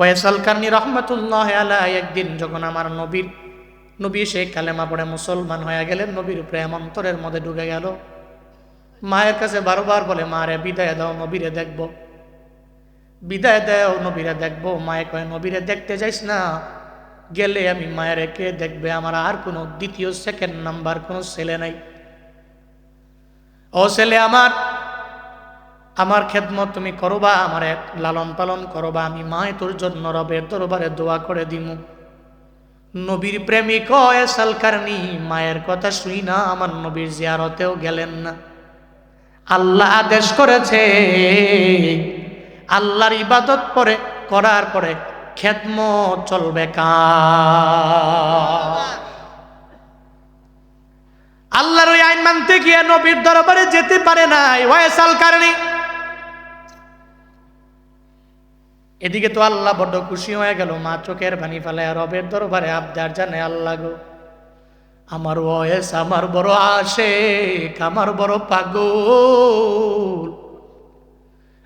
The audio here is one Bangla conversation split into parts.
ওয়েসাল কান্নি রহমতুল্লাহ আলাই একদিন যখন আমার নবীর, নবী সে কালেমা পড়ে মুসলমান হয়ে গেলেন, নবীর প্রেম অন্তরের মধ্যে ঢুকে গেল। মায়ের কাছে বারবার বলে, মারে, বিদায় দাও, নবীরে দেখব। বিদায় দাও, নবীরে দেখব? মায়ে কয়, নবীরে দেখতে যাইস না। গেলে আমি মায়ের কে দেখবে? আমার আর কোনো দ্বিতীয়, সেকেন্ড নাম্বার কোনো ছেলে নাই। ও ছেলে আমার আমার খেদমত তুমি করবা, আমার এক লালন পালন করবা, আমি মায় তোর জন্য রবের দরবারে দোয়া করে দিমু। নবীর প্রেমিক সালকারনি, মায়ের কথা শুই না, আমার নবীর জিয়ারতেও গেলেন না। আল্লাহ আদেশ করেছে, আল্লাহর ইবাদত পরে, করার পরে খেদম চলবে আল্লাহর ওই আইন মানতে গিয়ে নবীর দরবারে যেতে পারে নাই ওয়াইসাল কারণে এদিকে তো আল্লাহ বড্ড খুশি হয়ে গেল, মা চোখের পানি ফেলায়, রবের দরবারে আবদার জানে আল্লাহ গো, আমার ওয়েস আমার বড় আসে আমার বড় পাগল।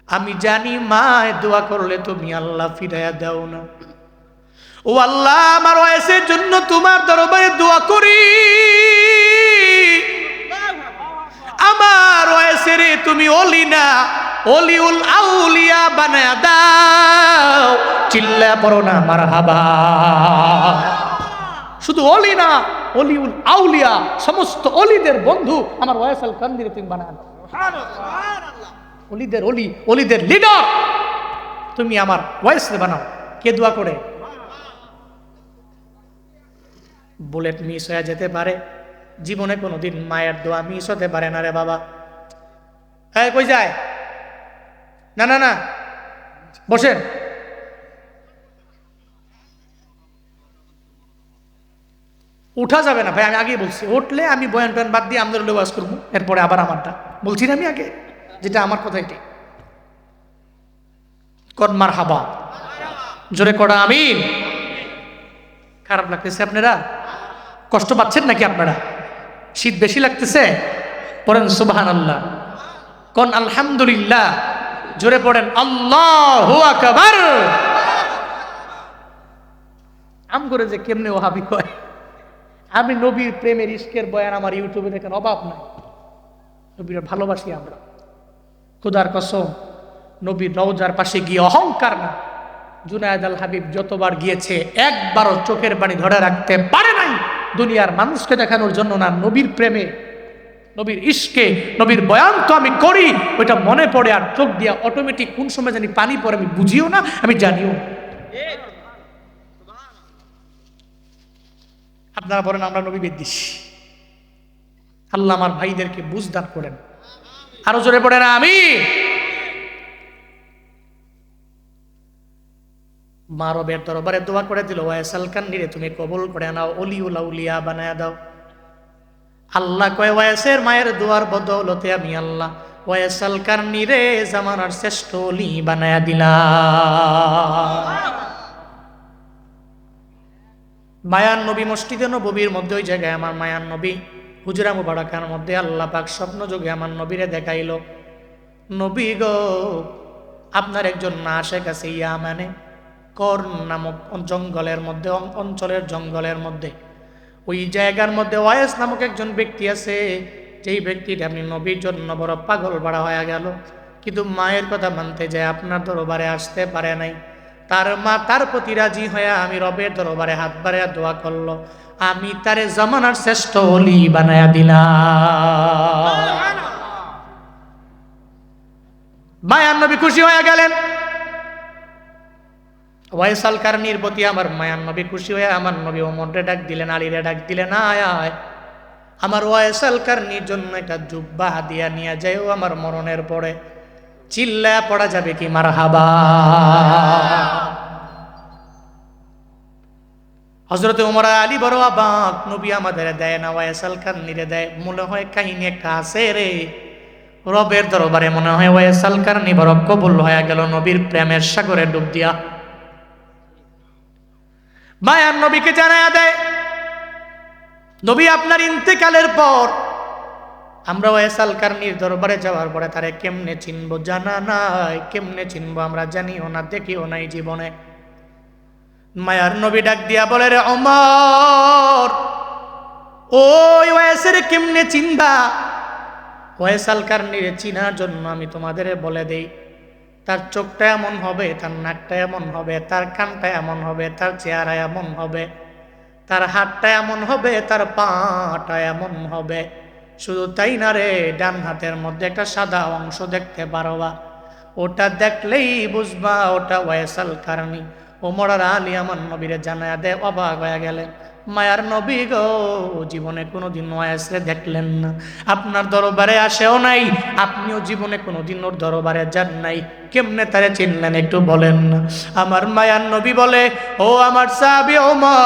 আমি জানি মায় দোয়া করলে তুমি আল্লাহ ফিরাইয়া দাও না। ও আল্লাহ, আমার বয়সের জন্য তোমার দরবারে দোয়া করি। আমার ওয়েসের তুমি অলি না। অলিউল আউলিয়া বানায় দাও। চিল্লা পড়ো না আমার হাবা শুধু অলি না, অলিউল আউলিয়া, সমস্ত অলিদের বন্ধু আমার ওয়াইসাল কান্দিরে তুমি বানায় দাও। অলিদের অলি, অলিদের লিডার তুমি আমার ওয়াইসে বানাও। কে দোয়া করে? বুলেট মিস হয়ে যেতে পারে। জীবনে কোনোদিন মায়ের দোয়া মিস হতে পারে না রে বাবা। হ্যাঁ কই যায়? না না না। বসেন। উঠা যাবে না ভাই, আমি আগেই বলছি। উঠলে আমি বয়ান টয়ান বাদ দিয়ে আমাদের লেবাস করব, এরপরে আবার আমারটা। বলছি না আমি আগে, যেটা আমার কথা এটি কনমার হাবা জোরে করা আমি খারাপ লাগতেছে আপনারা? কষ্ট পাচ্ছেন নাকি আপনারা? শীত বেশি লাগতেছে? পড়েন সুবাহান আল্লাহ কোন আলহামদুলিল্লাহ, জোরে পড়েন, আল্লাহ আকবার। আম করে যে কেমনে ওহাবি কয়? আমি নবীর প্রেমের ইস্কের বয়ান আমার ইউটিউবে দেখেন অভাব নাই। নবীর ভালোবাসি আমরা। খুদার কসম, নবীর রওজার পাশে গিয়ে অহংকার না। জুনায়দ আল হাবিব যতবার গিয়েছে, একবারও চোখের বাণী ধরে রাখতে পারে নাই। দুনিয়ার মানুষকে দেখানোর জন্য না, নবীর প্রেমে, নবীর ইস্কে নবীর বয়ান তো আমি করি, ওইটা মনে পড়ে আর চোখ দিয়া অটোমেটিক কোন সময় জানি পানি পড়ে, আমি বুঝিও না, আমি জানিও। আপনারা বলেন, আমরা নবী বিদ্বেষ। আল্লাহ আমার ভাইদেরকে বুঝদান করেন। আরও জোরে পড়ে না আমি মা রবের দরবারে দোয়া করে দিল ওয়াইসাল কান্নিরে তুমি কবুল করে নাও অলি উলিয়া বানায় দাও। আল্লাহ কয় ওয়াইসের মায়ের দোয়ার বদৌলতে আমি আল্লাহ ওয়াইসাল কান্নিরে জামানার শ্রেষ্ঠ অলি বানায় দিলাম মায়ান নবী মসজিদে নবীর মধ্যে ওই জায়গায় আমার মায়ান নবী হুজরা মুবারকার মধ্যে আল্লাহ পাক স্বপ্ন যোগে আমার নবীরে দেখাইল, নবী গো, আপনার একজন না আসে কাছে ইয়া মানে কর নামক জঙ্গলের মধ্যে অঞ্চলের জঙ্গলের মধ্যে। ওই জায়গার মধ্যে ওয়াইস নামক একজন ব্যক্তি আছে, যেই ব্যক্তিটা আপনি নবীর জন্য বড় পাগল বাড়া হয়ে গেল। কিন্তু মায়ের কথা মানতে যায়, আপনার দরবারে আসতে পারে নাই। তার মা তার প্রতি রাজি হয়ে আমি রবের দরবারে হাত বাড়াইয়া দোয়া করল, আমি তারে জমানার শ্রেষ্ঠ অলি বানায়া দিলাম। মায়ার নবী খুশি হয়ে গেলেন। ওয়াইসাল কারণীর প্রতি আমার মায়ার নবী খুশি হয়ে আমার নবী ওমরে ডাক দিলেন, আলীরে ডাক দিলেন, আয় আয়। আমার ওয়াইসাল কারণীর জন্য একটা জুব্বা হাদিয়া নিয়ে যায়ও আমার মরণের পরে। চিল্লা পড়া যাবে কি? মার হাবা হজরত উমর আলী বড় আবাক নবী আমাদের দেয় না, ওয়াইসাল কারণীরে দেয়। মনে হয় কাহিনী একটা আছে রে। রবের দরবারে মনে হয় ওয়াইসাল কারণী বড় কবুল হয়ে গেল, নবীর প্রেমের সাগরে ডুব দিয়া। মায়ার নবীকে জানায়া দেয়, নবী, আপনার ইন্তেকালের পর আমরা ওয়েসাল কারনির দরবারে যাওয়ার পরে তারে কেমনে চিনব জানা নাই, কেমনে চিনবো আমরা জানিও না, দেখিও নাই জীবনে। মায়ার নবী ডাক দিয়া বলে, রে অমর ওই ওয়েসের কেমনে চিনবা? ওয়েসাল কারণিরে চিনার জন্য আমি তোমাদের বলে দেই তার চোখটা এমন হবে, তার নাকটা এমন হবে, তার কানটা এমন হবে, তার চেহারা এমন হবে, তার হাতটা এমন হবে, তার পাটা এমন হবে। শুধু তাই না রে, ডান হাতের মধ্যে একটা সাদা অংশ দেখতে পারবা। ওটা দেখলেই বুঝবা, ওটা ওয়েসাল কারণী। ওমর আর আলী আমার নবীরে জানায়া দেয়, অবাক হয়ে গেলেন মায়ার নবী গো, জীবনে কোনোদিন ওয়াইসরে দেখলেন না। আপনার দরবারে আসেও নাই, আপনিও জীবনে কোনোদিন ওর দরবারে যান নাই। কেমনে তারে চিনলেন একটু বলেন না। আমার মায়ার নবী বলে, ও আমার সাবি ওমর,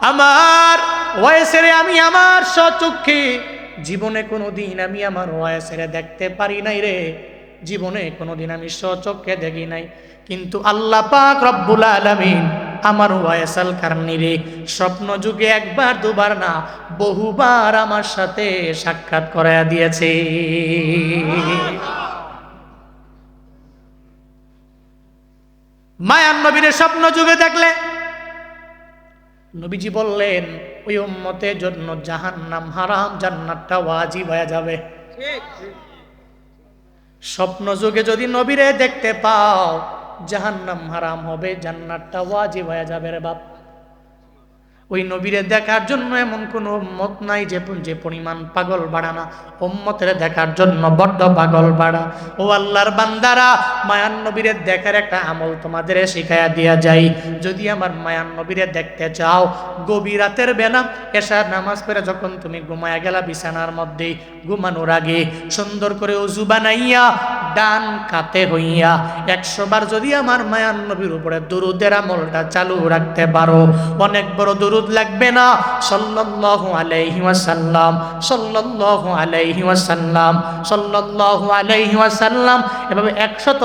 আমার ওয়েসেরে আমি আমার সচক্ষে জীবনে কোনোদিন আমি আমার ওয়েসেরে দেখতে পারি নাই রে। জীবনে কোনোদিন আমি সচক্ষে দেখি নাই। কিন্তু আল্লাহ পাক রব্বুল আলামিন আমার ওয়াইসাল কারণিরে স্বপ্ন যুগে একবার দুবার না বহুবার আমার সাথে সাক্ষাৎ করায়া দিয়েছে। মায়ান নবীরে স্বপ্ন যুগে দেখলে নবীজি বললেন ওই উম্মতের জন্য জাহান্নাম হারাম জান্নাতটা ওয়াজিব হয়ে যাবে। স্বপ্ন যুগে যদি নবীরে দেখতে পাও জাহান্নাম হারাম হবে জান্নাতটা ওয়াজিব হয়ে যাবে রে বাপ। ওই নবীরে দেখার জন্য এমন কোন উম্মত নাই যে যে পরিমাণ পাগল বাড়া না। উম্মতের দেখার জন্য বড্ড পাগল বাড়া। ও আল্লাহর বান্দারা, মায়ান নবীরে দেখার একটা আমল তোমাদের শিখাইয়া দিয়া যাই। যদি আমার মায়ান নবীরে দেখতে চাও, গভীর রাতের বেলা এসার নামাজ পড়ে যখন তুমি ঘুমায়া গেলা বিছানার মধ্যে, ঘুমানোর আগে সুন্দর করে উজু বানাইয়া ডান কাতে হইয়া একশো বার যদি আমার মায়ান নবীর উপরে দুরুদের আমলটা চালু রাখতে পারো। অনেক বড় দুরুদ লাগবে না। সাল্লাল্লাহু আলাইহি ওয়াসাল্লাম, সাল্লাল্লাহু আলাইহি ওয়াসাল্লাম, সাল্লাল্লাহু আলাইহি ওয়াসাল্লাম। এভাবে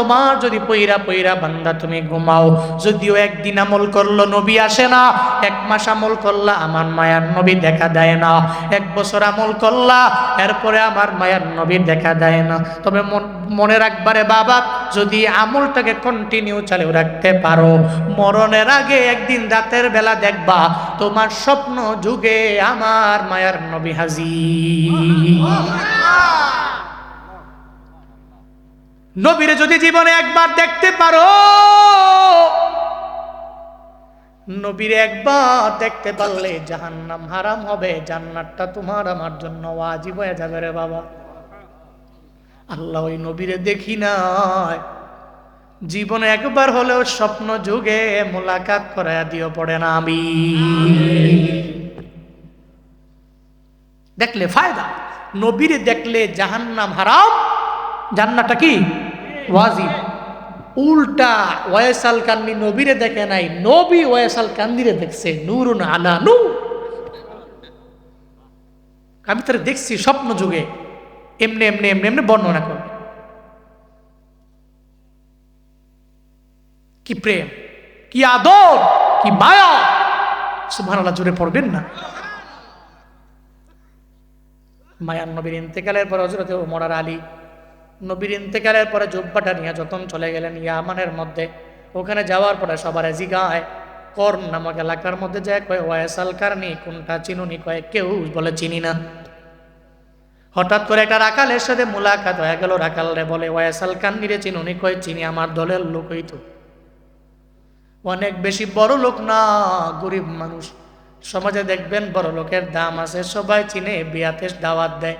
বার যদি পইরা পইরা বান্দা তুমি ঘুমাও, যদিও একদিন আমল করল নবী আসে না, এক মাস আমল করলা আমার মায়ার নবী দেখা দেয় না, এক বছর আমল করলা, এরপরে আমার মায়ার নবী দেখা দেয় না। তবে মন- রাখবারে বাবা, যদি আমলটাকে কন্টিনিউ চালু রাখতে পারো, মরণের আগে একদিন রাতের বেলা দেখবা তোমার স্বপ্ন যুগে আমার মায়ার নবী হাজি নবীরে যদি জীবনে একবার দেখতে পারো, নবীরে একবার দেখতে পারলে জাহান্নাম হারাম হবে, জান্নাতটা তোমার আমার জন্য ওয়াজিব হয়ে যাবে রে বাবা। আল্লাহ ওই নবীরে দেখি নাই। জীবনে একবার হলেও স্বপ্ন যুগে মোলাকাত করায়া দিও পড়ে না আমি। দেখলে ফায়দা, নবীরে দেখলে জাহান্নাম হারাম জান্নাটা কি? ওয়াজিব। উল্টা ওয়েসাল কান্দি নবীরে দেখে নাই, নবী ওয়েসাল কান্দিরে দেখছে, নূরুন আলা নূর। আমি তারা দেখছি স্বপ্ন যুগে, এমনি এমনি এমনি এমনি বর্ণনা করবে। কি প্রেম, কি আদর, কি মায়া? সুবহান আল্লাহ জুড়ে পড়বেন না। মায়ার নবীর ইন্তেকালের পর হজরত ওমর আর আলী, নবীর ইন্তেকালের পরে জুব্বাটা নিয়ে যতন চলে গেলেন ইয়ামানের মধ্যে, ওখানে যাওয়ার পরে সবার এজি জিগায় কর্ম নামক এলাকার মধ্যে যায় কয়, ওয়াইসাল কারণি, কোনটা চিনুনি কয়, কেউ বলে চিনি না। হঠাৎ করে একটা রাখালের সাথে মুলাকাত হয়ে গেল, রাখাল রে বলে, ওয়াইসাল কান্নি রে চিনুনি কয়, চিনি আমার দলের লোক হইতো অনেক বেশি বড় লোক না গরিব মানুষ। সমাজে দেখবেন বড় লোকের দাম আছে সবাই চিনে বিয়াতে দাওয়াত দেয়।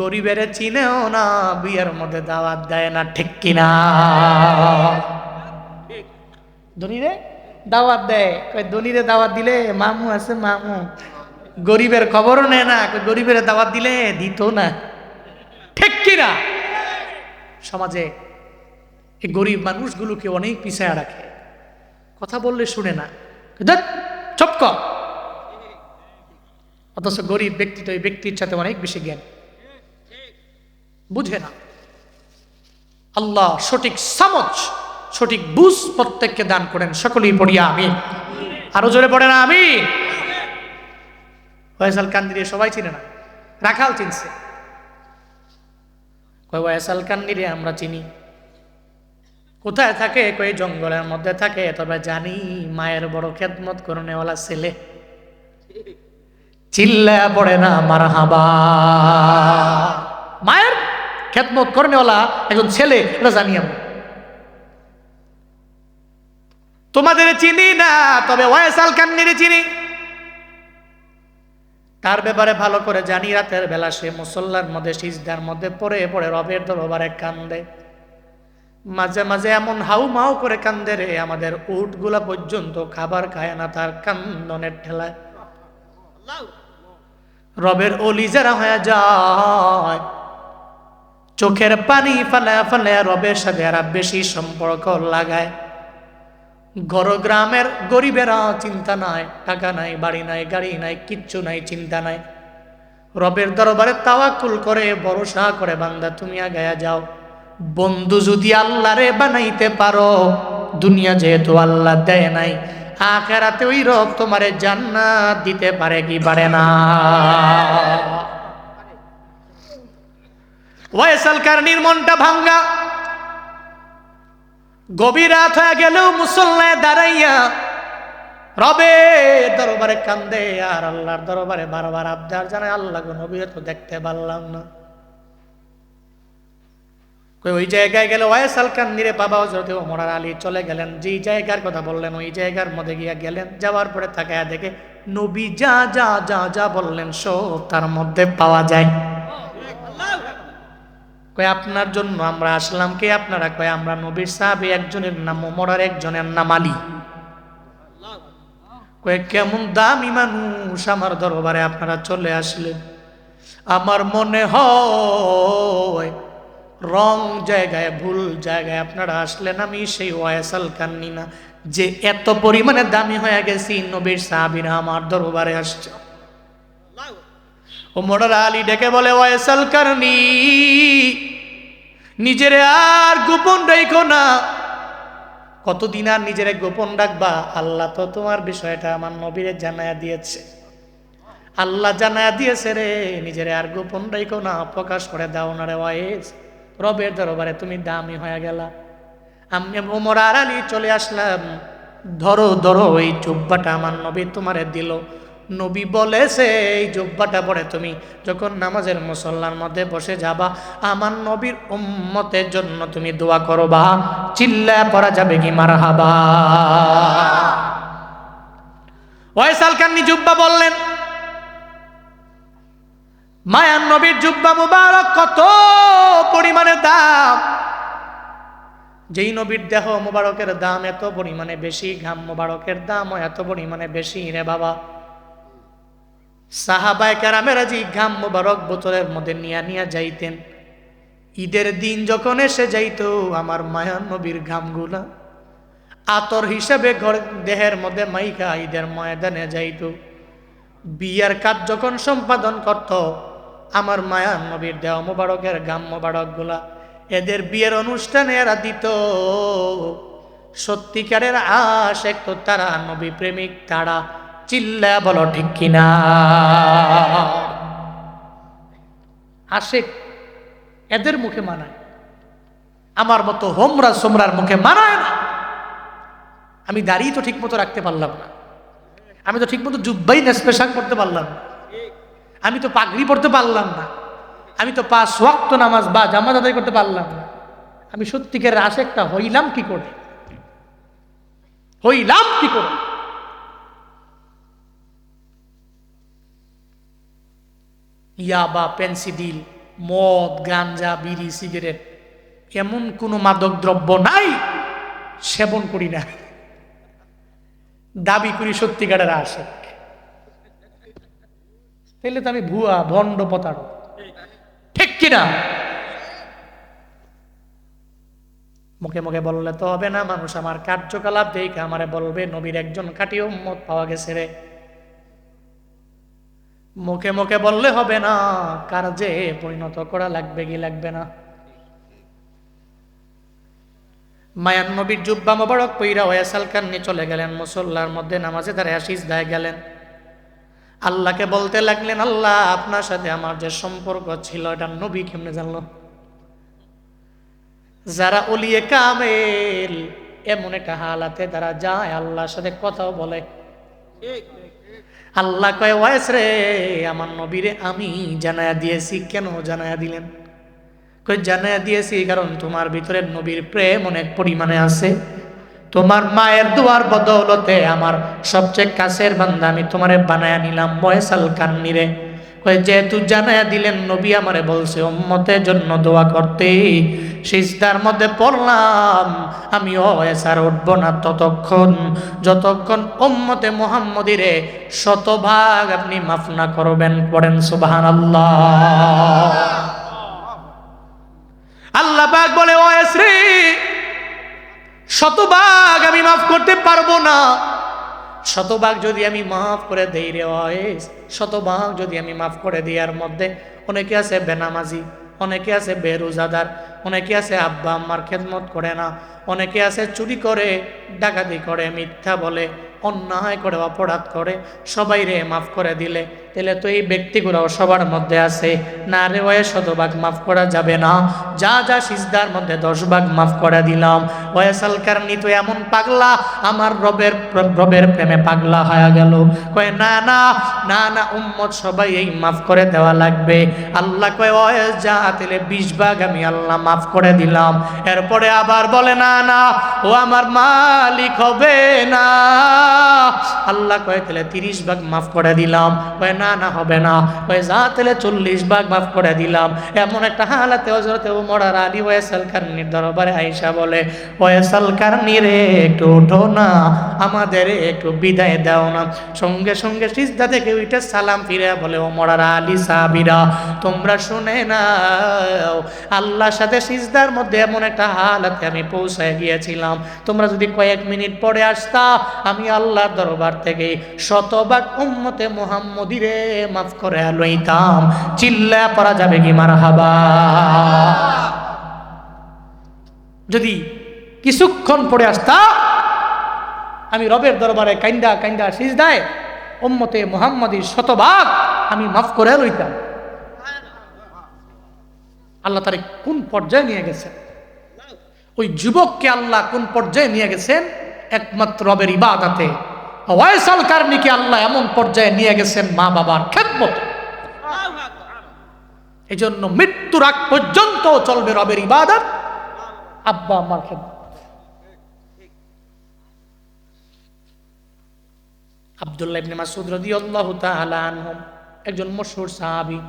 গরিবের চিনেও না বিয়ের মধ্যে দাওয়াত দেয় না ঠিক কিনা? ধনীরে দাওয়াত দেয়। ধনীরে দাওয়াত দিলে মামু আছে মামু। গরিবের খবরও নেয় না গরিবের দাওয়াত দিলে দিত না। ঠিক কিনা? সমাজে এই গরিব মানুষগুলোকে অনেক পিছায় রাখে। কথা বললে শুনে না। চুপ কর। অথচ গরিব ব্যক্তিটা ওই ব্যক্তির সাথে অনেক বেশি জ্ঞান। বুঝে না। আল্লাহ সঠিক সামচ সঠিক বুঝ প্রত্যেককে দান করেন। সকলেই পড়িয়া আমি আরও জোরে পড়ে না আমি ওয়াইসাল কান্দিরে সবাই চিনে না। রাখাল চিনছে। কয়, ওয়াইসাল কান্দিরে আমরা চিনি। কোথায় থাকে? কই জঙ্গলের মধ্যে থাকে? তবে জানি মায়ের বড় খেদমত করনেওয়ালা ছেলে। চিল্লা পড়ে না মার হাবা মায়ের খেদমত করনেওয়ালা একজন ছেলে, এটা জানি আমি। তোমাদের চিনি না, তবে ওয়াইসাল কান্নির চিনি। তার ব্যাপারে ভালো করে জানি, রাতের বেলা সে মুসল্লার মধ্যে, সিজদার মধ্যে পড়ে পড়ে রবের দরবারে কান্দে। মাঝে মাঝে এমন হাউ মাউ করে কান্দে রে, আমাদের উটগুলা পর্যন্ত খাবার খায় না তার কান্দনের ঠেলায়। রবের অলি যারা হয়ে যায়, চোখের পানি ফালায় ফালায় রবের সাথে এরা বেশি সম্পর্ক লাগায়। ঘর গ্রামের গরিবেরা চিন্তা নাই, টাকা নাই, বাড়ি নাই, গাড়ি নাই, কিচ্ছু নাই, চিন্তা নাই। রবের দরবারে তাওয়াকুল করে, ভরসা করে, বান্দা তুমি আগায়া যাও। বন্ধু যদি আল্লাহরে বানাইতে পারো, দুনিয়া যেহেতু আল্লাহ দেয় নাই, আখেরাতে ওই রব তোমারে জান্নাত দিতে পারে কি পারে না? ওয়েসাল কারনির মনটা ভাঙ্গা। গভীর রাত হয়ে গেলেও মুসল্লায় দাঁড়াইয়া রবে দরবারে কান্দে, আর আল্লাহর দরবারে বারবার আবদার জানায় আল্লাহ নবী তো দেখতে পারলাম না। ওই জায়গায় গেলে ওয়াইসাল কান্দিরে বাবা হজরত ওমরার আলী চলে গেলেন। যেই জায়গার কথা বললেন, ওই জায়গার মধ্যে গিয়া গেলেন। যাওয়ার পরে তাকায় দেখে নবী যা যা যা যা বললেন, সব তার মধ্যে পাওয়া যায়। কয় আপনার জন্য আমরা আসলাম কে আপনারা? কয় আমরা নবীর সাহাবি একজনের নাম ওমরার একজনের নাম আলী। কয় কেমন দামি মানুষ আমার দরবারে আপনারা চলে আসলেন। আমার মনে হয় রং জায়গায়, ভুল জায়গায় আপনারা আসলেন, আমি সেই ওয়াইসাল কান্নি না। যে এত পরিমাণে দামি হয়ে গেছি, নবীর সাহাবিরা আমার দরবারে আসছে। ও মোড়ার আলী ডেকে বলে ওয়াইসাল কারনি নিজের আর গোপন রেখো না। কতদিন আর নিজের গোপন রাখবা? আল্লাহ তো তোমার বিষয়টা আমার নবীরে জানায়া দিয়েছে। আল্লাহ জানায়া দিয়েছে রে, নিজের আর গোপন রেখো না, প্রকাশ করে দাও না রে ওয়াইস। রবের দরবারে তুমি দামি হয়ে গেলা। আমি ওমর আর আলী চলে আসলাম। ধরো ধরো, এই চুব্বাটা আমার নবী তোমারে দিল। নবী বলেছে এই জুব্বাটা পরে তুমি যখন নামাজের মুসল্লার মধ্যে বসে যাবা, আমার নবীর উম্মতের জন্য তুমি দোয়া করো করবা। চিল্লা পরা যাবে কি মার হাবা ওয়াইসাল কান্নি জুব্বা বললেন মায়ান নবীর জুব্বা মুবারক কত পরিমাণে দাম? যেই নবীর দেহ মুবারকের দাম এত পরিমাণে বেশি, ঘাম মুবারকের দামও এত পরিমাণে বেশি, রে বাবা। সাহাবায় কেরামেরা যে ঘাম মুবারক বোতলের মধ্যে নিয়া নিয়া যাইতেন। ঈদের দিন যখন এসে যাইতো, আমার মায়ান নবীর ঘামগুলা আতর হিসেবে ঘর দেহের মধ্যে মাইকা ঈদের ময়দানে যাইতো। বিয়ার কাজ যখন সম্পাদন করত আমার মায়ান নবীর দেহ মোবারকের গাম মোবারকগুলা। এদের বিয়ের অনুষ্ঠানে এরা দিত। সত্যিকারের আশ এক তো তারা নবী প্রেমিক, তারা চিল্লা বলো ঠিক কিনা? আশেক এদের মুখে মানায়। আমার মতো হোমরা সোমরার মুখে মানায় না। আমি দাঁড়িয়ে তো ঠিক মতো রাখতে পারলাম না। আমি তো ঠিক মতো জুব্বাই নেসপেশাক করতে পারলাম না। আমি তো পাগড়ি পড়তে পারলাম না। আমি তো পাঁচ ওয়াক্ত নামাজ বা জামাত আদায় করতে পারলাম না। আমি সত্যিকার আশেকটা হইলাম কি করে? হইলাম কি করে? ইয়াবা, পেন্সিডিল, মদ, গাঞ্জা, বিড়ি, সিগারেট, এমন কোনো মাদক দ্রব্য নাই, সেবন করি না। দাবি করি সত্যিকারের আসে তাইলে তো আমি ভুয়া, ভণ্ড পতার ঠিক কিনা? মুখে মুখে বললে তো হবে না, মানুষ আমার কার্যকলাপ দেখে আমারে বলবে, নবীর একজন কাটি মত পাওয়া গেছে রে। মুখে মুখে বললে হবে না কার্যে পরিণত করা লাগবে কি লাগবে না। মায়ান নবীর জুব্বা মোবারক পইরা ওয়াসাল কান্নি চলে গেলেন, মুসল্লার মধ্যে নামাজে তারা আসিস দায় গেলেন। আল্লাহকে বলতে লাগলেন, আল্লাহ, আপনার সাথে আমার যে সম্পর্ক ছিল, এটা নবী কেমনে জানলো? যারা অলিয়ে কামেল, এমন একটা হালাতে তারা যায়, আল্লাহর সাথে কথাও বলে। আল্লাহ কয়, ওয়াইস রে, আমার নবীরে আমি জানায়া দিয়েছি। কেন জানায়া দিলেন? কই, জানায়া দিয়েছি কারণ তোমার ভিতরে নবীর প্রেম অনেক পরিমাণে আছে। তোমার মায়ের দুয়ার বদৌলতে আমার সবচেয়ে কাছের বান্দা, আমি তোমারে বানায়া নিলাম বয়সাল কান্নিরে। যেহেতু জানায়া দিলেন, নবী আমারে বলছে, উম্মতের জন্য দোয়া করতে। সিজদার মধ্যে পড়লাম, আমি এসার উঠব না ততক্ষণ। যতক্ষণ উম্মতে মোহাম্মদিরে শতভাগ আপনি মাফ না করবেন, পড়েন সুবাহান আল্লাহ আল্লাহ বলে ও শ্রী শতভাগ আমি মাফ করতে পারব না। শতভাগ যদি আমি মাফ করে দেই রে ওয়েস শতভাগ যদি আমি মাফ করে দিই মধ্যে অনেকে আছে বেনামাজি, অনেকে আছে বেরোজাদার, অনেকে আছে আব্বা আম্মার খেদমত করে না, অনেকে আছে চুরি করে, ডাকাতি করে, মিথ্যা বলে অন্যায় করে, অপরাধ করে সবাই রে মাফ করে দিলে, তাহলে তো এই ব্যক্তিগুলো সবার মধ্যে আছে। না রে ওয়ে, শতভাগ মাফ করা যাবে না। যা যা সিজদার মধ্যে দশ ভাগ মাফ করে দিলাম। ওয়েসাল কারণি তো এমন পাগলা, আমার রবের রবের প্রেমে পাগলা হয়ে গেল। কয়, না না না না, উম্মত সবাই এই মাফ করে দেওয়া লাগবে। আল্লাহ কয়ে ওয়েস যা, তাহলে বিশ ভাগ আমি আল্লাহ মাফ করে দিলাম। এরপরে আবার বলে, না না, ও আমার মালিক হবে না। আল্লাহ কয়, তাহলে তিরিশ ভাগ মাফ করে দিলাম। কয়, না না, হবে না। কয়, যা, তাহলে চল্লিশ ভাগ মাফ করে দিলাম। এমন একটা হালাতে হজরতে মরার আলী ওয়েসাল কারনির দরবারে আইসা বলে ওয়েসাল কারনি রে, একটু ওঠো না, আমাদের একটু বিদায় দাও না। সঙ্গে সঙ্গে সিজদা থেকে উঠে সালাম ফিরে বলে, ও মরার আলী সাবিরা তোমরা শুনে নাও, আল্লাহর সাথে সিজদার মধ্যে এমন একটা হালাতে আমি পৌঁছায় গিয়েছিলাম। তোমরা যদি কয়েক মিনিট পরে আসতা, আমি আল্লাহর দরবার থেকে শতভাগ উম্মতে মোহাম্মদিরে মাফ করে লইতাম। চিল্লা পরা যাবে কি মার হাবা যদি কিছুক্ষণ পরে আসতা, আমি রবের দরবারে কাইন্দা কাইন্দা সিজদায় উম্মতে মোহাম্মদীর শতভাগ আমি মাফ করে লইতাম। আল্লাহ তারে কোন পর্যায়ে নিয়ে গেছেন? ওই যুবককে আল্লাহ কোন পর্যায়ে নিয়ে গেছেন? একমাত্র রবের ইবাদাতে। ওয়াইসাল কারণীকে আল্লাহ এমন পর্যায়ে নিয়ে গেছেন মা বাবার খেদমত? এই জন্য মৃত্যুর আগ পর্যন্ত চলবে রবের ইবাদত। আব্বা আমার খেদমত। আব্দুল্লাহ ইবনে মাসউদ রাদিয়াল্লাহু তাআলা আনহুম, একজন মশহুর সাহাবী।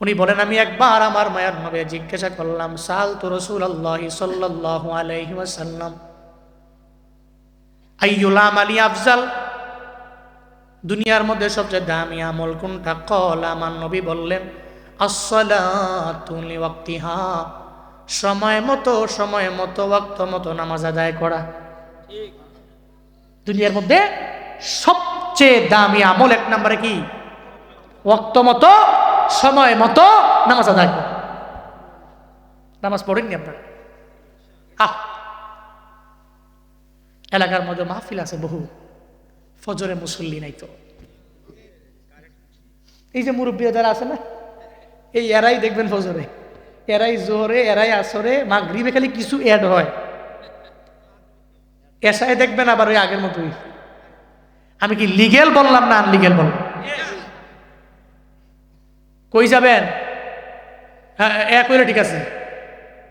উনি বলেন আমি একবার আমার মায়ের নবে জিজ্ঞাসা করলাম সাল তো রসুল আল্লাহ সাল্লাহ ওয়াসাল্লাম আইয়ুলাম আলী আফজাল? দুনিয়ার মধ্যে সবচেয়ে দামি আমল কোনটা? কল আমার নবী বললেন সময় মতো সময় মতো ওয়াক্ত মতো নামাজ আদায় করা। দুনিয়ার মধ্যে সবচেয়ে দামি আমল এক নম্বরে কি? ওয়াক্ত মতো সময় মতো নামাজ আদায় করে। নামাজ পড়েননি আপনারা? আহ! এলাকার মধ্যে মাহফিল আছে বহু। ফজরে মুসল্লি নাই তো। এই যে মুরব্বীরা যারা আছে না, এই এরাই দেখবেন ফজরে। এরাই জোহরে, এরাই আসরে, মাগরিবে খালি কিছু অ্যাড হয়। এসায় দেখবেন আবার ওই আগের মতোই। আমি কি লিগেল বললাম না আনলিগেল বললাম? কই যাবেন? হ্যাঁ এক হইলে ঠিক আছে।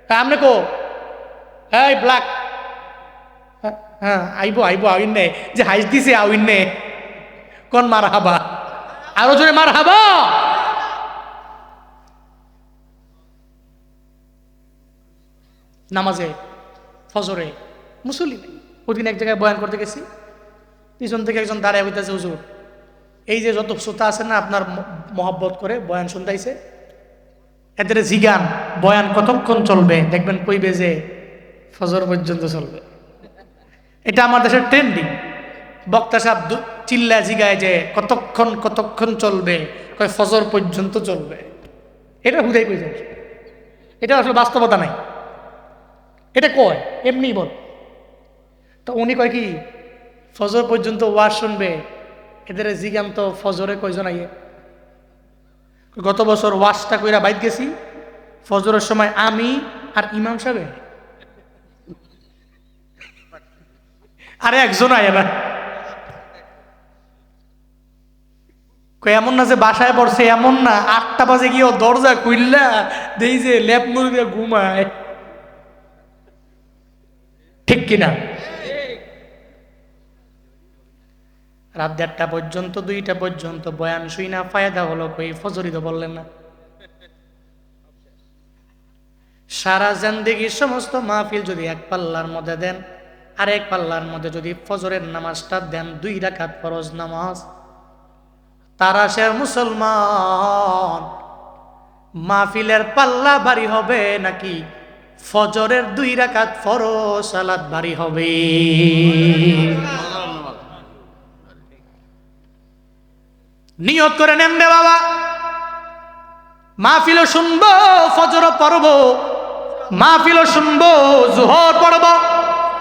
হ্যাঁ আপনি কো? এই, ব্ল্যাক। হ্যাঁ আইব আইব, আউইন নে। যে হাইস দিছে, আউইন নে। কোন মার হাবা আরও জোরে মার হাবা নামাজে, ফজরে, মুসল্লি নেই ওদিন এক জায়গায় বয়ান করতে গেছি। পিছন থেকে একজন দাঁড়ায় হইতেছে হুজুর। এই যে যত শ্রোতা আছে না, আপনার মহব্বত করে বয়ান শুনতেছে এদের জিগান বয়ান কতক্ষণ চলবে? দেখবেন কইবে যে ফজর পর্যন্ত চলবে। এটা আমার দেশের ট্রেন্ডিং বক্তা সাহেব চিল্লা জিগায় যে কতক্ষণ কতক্ষণ চলবে? কয় ফজর পর্যন্ত চলবে? এটা হুদাই কইছে। এটা আসলে বাস্তবতা নাই। এটা কয় এমনি বল। তো উনি কয় কি, ফজর পর্যন্ত ওয়াজ শুনবে? এদের জিগান তো ফজরে কয়জন আইয়ে? গত বছর ওয়াশটা কইরা বাইক গেছি, ফজরের সময় আমি আর ইমাম সাহেব। আরে একজন আয় না। এমন না যে বাসায় পড়ছে, এমন না, আটটা বাজে গিয়ে দরজা খুললা দেই যে ল্যাপ মুড়ি দিয়ে ঘুমায়। ঠিক কিনা? রাত দেড়টা পর্যন্ত, দুইটা পর্যন্ত, বয়ান শুই না, ফায়দা হলো কই, ফজরি তো বললেন না। সারা জান্দিগির সমস্ত মাহফিল যদি এক পাল্লার মধ্যে দেন, আর এক পাল্লার মধ্যে যদি ফজরের নামাজটা দেন, দুই রাকাত ফরজ নামাজ। তারা সে মুসলমান, মাহফিলের পাল্লা ভারী হবে নাকি ফজরের দুই রাকাত ফরজ সালাত ভারী হবে? নিয়ত করে নেন রে বাবা। মাহফিল শুনব ফজর পড়ব মাহফিল শুনব, জোহর পড়ব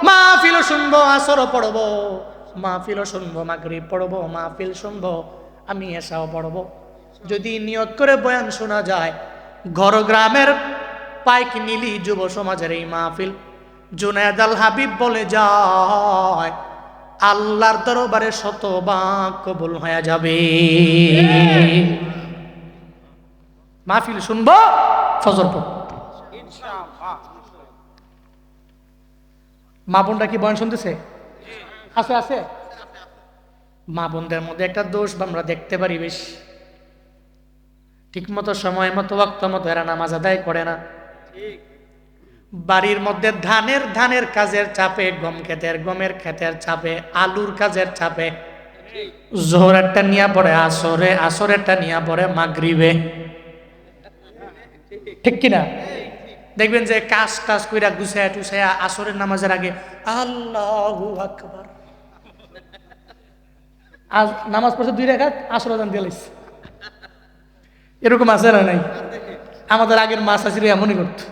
মাহফিল শুনব আসর পড়ব মাহফিল শুনব, মাগরিব পড়ব, মাহফিল শুনব, আমি এসাও পড়ব। যদি নিয়ত করে বয়ান শোনা যায় ঘর গ্রামের পাইক নীলি যুব সমাজের এই মাহফিল, জুনায়দ আল হাবিব বলে যায় আল্লাহর দরবারে শতভাগ কবুল হয়ে যাবে। মাহফিল শুনব, ফজর মা বোনরা কি বয়ান শুনতেছে? আছে আছে? মা বোনদের মধ্যে একটা দোষ আমরা দেখতে পারি বেশ। ঠিক মতো সময় মতো, ওয়াক্ত মতো এরা নামাজ আদায় করে না। বাড়ির মধ্যে ধানের ধানের কাজের চাপে, গম ক্ষেতের, গমের ক্ষেতের চাপে, আলুর কাজের চাপে। জোহরেরটা নিয়ে পড়ে, আসরে, আসরেরটা নিয়ে পড়ে, মাগরিবে। ঠিক কিনা? দেখবেন যে কাজ টাজ কইরা গুছায়া টুছায়া আসরের নামাজের আগে আল্লাহু আকবার। আজ নামাজ পড়ছে দুই রেখাত, আসর আজান দিয়ে এরকম আছে না নাই? আমাদের আগের মাছ আসিরে এমনই করতো।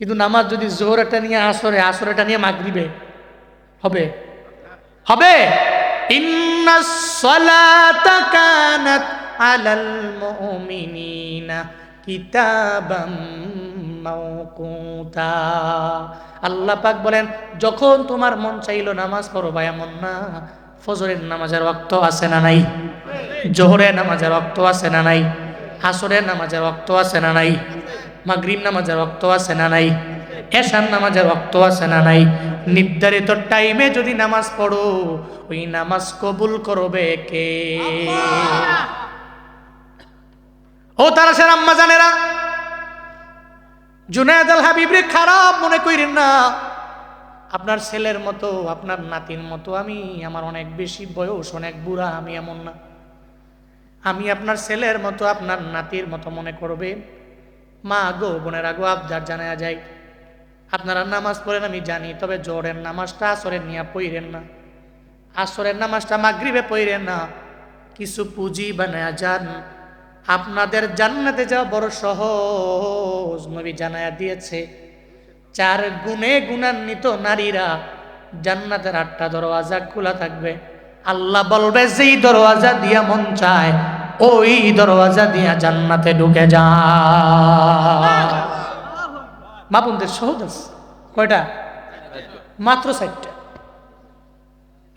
কিন্তু নামাজ যদি জোহরটা নিয়ে আসরে আসরেটা নিয়ে মাগরিবে, হবে? হবে? মাওকুতা। আল্লাহ পাক বলেন, যখন তোমার মন চাইলো নামাজ পড়বা এমন না, ফজরের নামাজের রক্ত আছে না নাই? জোহরের নামাজের রক্ত আছে না নাই? আসরের নামাজের রক্ত আছে না নাই? মাগরিব নামাজের রক্ত আছে না নাই? এশান নামাজের রক্ত আছে না নাই? নির্ধারিত টাইমে যদি নামাজ পড়ো, ওই নামাজ কবুল করবে কে? ও তারা সে আম্মা জানেরা, জুনায়দ আল হাবিবরে খারাপ মনে করেন না। আপনার ছেলের মতো, আপনার নাতির মতো আমি, আমার অনেক বেশি বয়স, অনেক বুড়া, আমি এমন না। আমি আপনার ছেলের মতো, আপনার নাতির মতো মনে করবেন মা গো, বোনেরা গো, আবদার জানা যায়। আপনারা নামাজ পড়েন, আমি জানি, তবে জোরের নামাজটা আসরের নিয়ে পইরেন না। আসরের নামাজটা মাগরিবে পইরেন না। কিছু পুঁজি বানায়া যান। আপনাদের জান্নাতে যাওয়া বড় সহজ, নবী জানায়া দিয়েছে। চার গুণে গুণান্বিত নারীরা জান্নাতের আটটা দরওয়াজা খোলা থাকবে। আল্লাহ বলবে, যেই দরওয়াজা দিয়া মন চায় ওই দরওয়াজা দিয়া জান্নাতে ঢুকে যা। মা বোনদের সহজ আছে। কয়টা? মাত্র চারটা।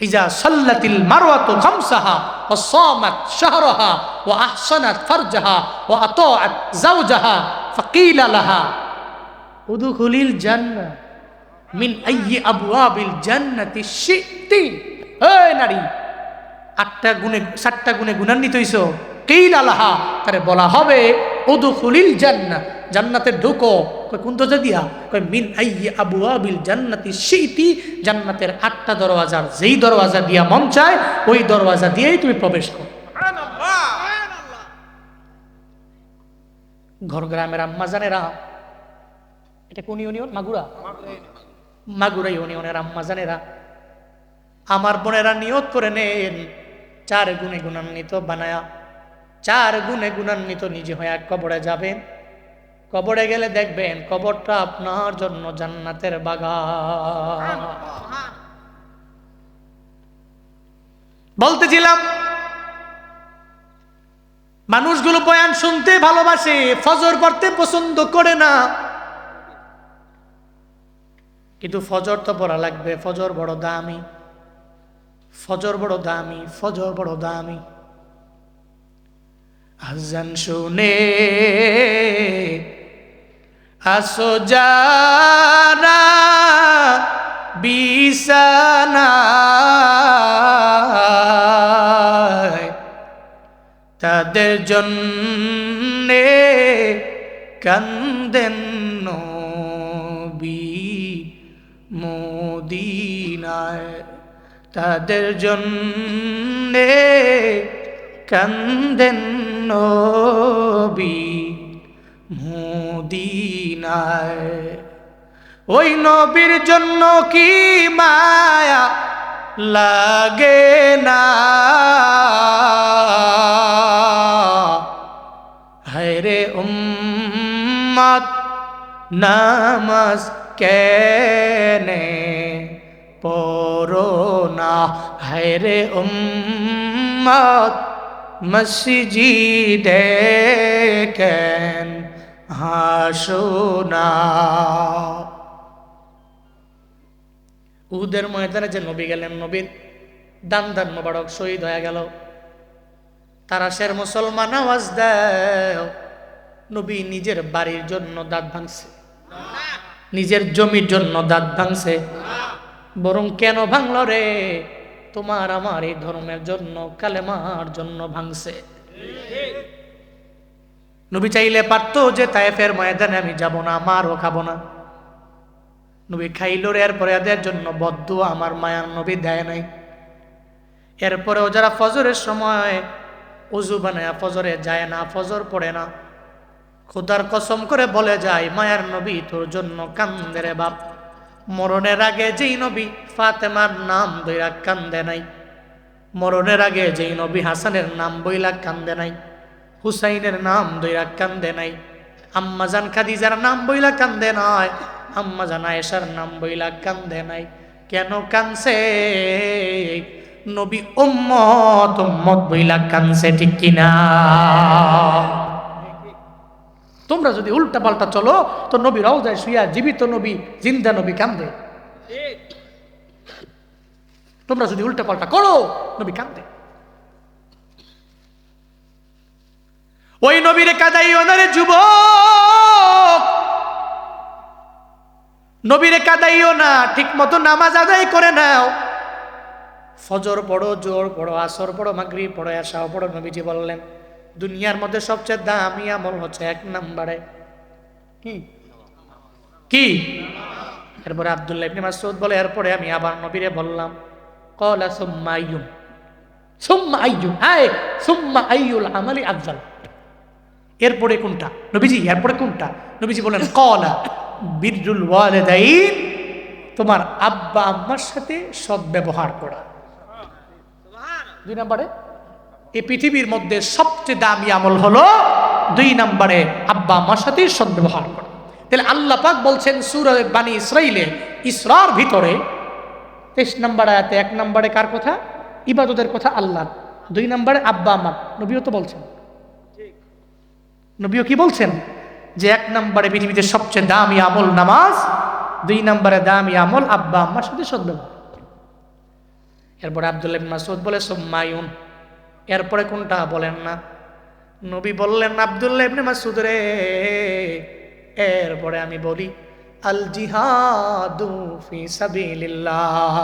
ইজা সাল্লাতিল মারওয়াতু খামসাহা ওয়া সামাত শাহরাহা ওয়া আহসানাত ফারজাহা ওয়া আতাআত যাওজাহা ফাকিলা লাহা। উদখুলিল জান্নাহ মিন আইয়ি আবওয়াবিল জান্নাতি শিতি। এই নারী, আটটা গুণে, সাতটা গুণে গুণান্বিত হইছো? কিল আলাহা? তারে বলা হবে, উদখুলিল জান্নাহ। জান্নাতে ঢুকো। কই, কোন দিয়া? কই, মিন আবু আবওয়াবিল জান্নাতি শিতি। জান্নাতের আটটা দরওয়াজার, যেই দরওয়াজা দিয়া মন চায়, ওই দরওয়াজা দিয়েই তুমি প্রবেশ করো। ঘর গ্রামের আম্মা জানেরা, এটা কোন ইউনিয়ন? মাগুরা? মাগুরা ইউনিয়নের আম্মা জানেরা, আমার বোনেরা নিয়ত করে নেন, চার গুণে গুণান্বিত বানায়া চার গুণে গুণান্বিত নিজে হয়ে কবরে যাবেন কবরে গেলে দেখবেন কবরটা আপনার জন্য জান্নাতের বাগান। বলতেছিলাম, মানুষগুলো বয়ান শুনতে ভালোবাসে, ফজর পড়তে পছন্দ করে না। কিন্তু ফজর তো পড়া লাগবে, ফজর বড় দামি, ফজর বড় দামি, ফজর বড় দামি। আজান শুনে আসো যারা বিছানায় তাদের জন্যে কান্দেন নবী মদিনায়। তাদের জন্যে কান্দেন নবী মদিনায় ওই নবীর জন্য কি মায়া লাগে না? হায়রে উম্মত, নামাজ কেনে পড়ো না? হায়রে উম্মত মসজিদে কেন হাসো না উহুদের ময়দানে যে নবী গেলেন, নবীর দান দান মোবারক শহীদ হয়ে গেল। তারা সের মুসলমান, আওয়াজ দেয় নবী নিজের বাড়ির জন্য দাঁত ভাঙছে। নিজের জমির জন্য দাঁত ভাঙছে। বরং কেন ভাঙল রে? তোমার আমার এই ধর্মের জন্য, কালেমার জন্য ভাঙছে। নবী চাইলে পারতো যে তায়েফের ময়দানে আমি যাব না মারও খাব না। নবী খাইল এরপরে এদের জন্য বদ্ধ আমার মায়ার নবী দেয় নাই। এরপরেও যারা ফজরের সময় উজু বানায়, ফজরে যায় না, ফজর পড়ে না। খুদার কসম করে বলে যায়, মায়ার নবী তোর জন্য কান্দে রে বাপ। মরণের আগে যেই নবী ফাতেমার নাম দইরা কান্দে নাই। মরণের আগে যেই নবী হাসানের নাম বইলা কান্দে নাই। হুসাইনের নাম দইরা কান্দে নাই। আম্মাজান খাদিজার নাম বইলা কান্দে নাই। আম্মাজান আয়েশার নাম বইলা কান্দে নাই। কেন কানছে? নবী উম্মত উম্মত বইলা কানছে ঠিক কিনা? তোমরা যদি উল্টা পাল্টা চলো, তো নবী রওজায় শুয়া জীবিত নবী, জিন্দা নবী কান্দে। তোমরা যদি উল্টা পাল্টা করো, নবী কান্দে। ওই নবীরে কাদাই ওনারে যুবক। নবীরে কাদাইও না, ঠিক মতো নামাজ আদায় করে নাও। ফজর পড়ো, জোর পড়ো, আসর পড়ো মাগরি পড়ো আশাও পড়ো, নবীজি বললেন দুনিয়ার মধ্যে সবচেয়ে দামি আমল হচ্ছে এক নাম্বারে। কি? কি? এরপরে আব্দুল্লাহ ইবনে মাসউদ বলে, এরপরে আমি আবার নবীরে বললাম, কলা সুম্মা আইয়ুম। সুম্মা আইয়ুম আয় সুম্মা আইয়ুল আমালি আফজাল। এরপরে কোনটা? নবীজি, এরপরে কোনটা? নবীজি বলেন কলা বিরুল ওয়ালিদাইন, তোমার আব্বা আম্মার সাথে সব ব্যবহার করা। দুই নম্বরে? এই পৃথিবীর মধ্যে সবচেয়ে দামি আমল হলো দুই নম্বরে আব্বা আম্মার সাথে সদ্ব্যবহার করা। তাহলে আল্লাহ পাক বলছেন সুর বাণী ইসরাইলে ইসরার ভিতরে তেইশ নম্বর আয়াতে এক নম্বরে কার কথা? ইবাদতের কথা আল্লাহ দুই নম্বরে আব্বা আম্মা নবীও তো বলছেন। নবীও কি বলছেন? যে এক নম্বরে পৃথিবীতে সবচেয়ে দামি আমল নামাজ, দুই নম্বরে দামি আমল আব্বা আম্মার সাথে সদ্ব্যবহার। এরপরে আবদুল্লাহ মাসুদ বলে সোম্মায়ুন এরপরে কোনটা বলেন না? নবী বললেন, আবদুল্লাহ ইবনে মাসুদ রে, এরপরে আমি বলি, আল জিহাদু ফি সাবিলিল্লাহ।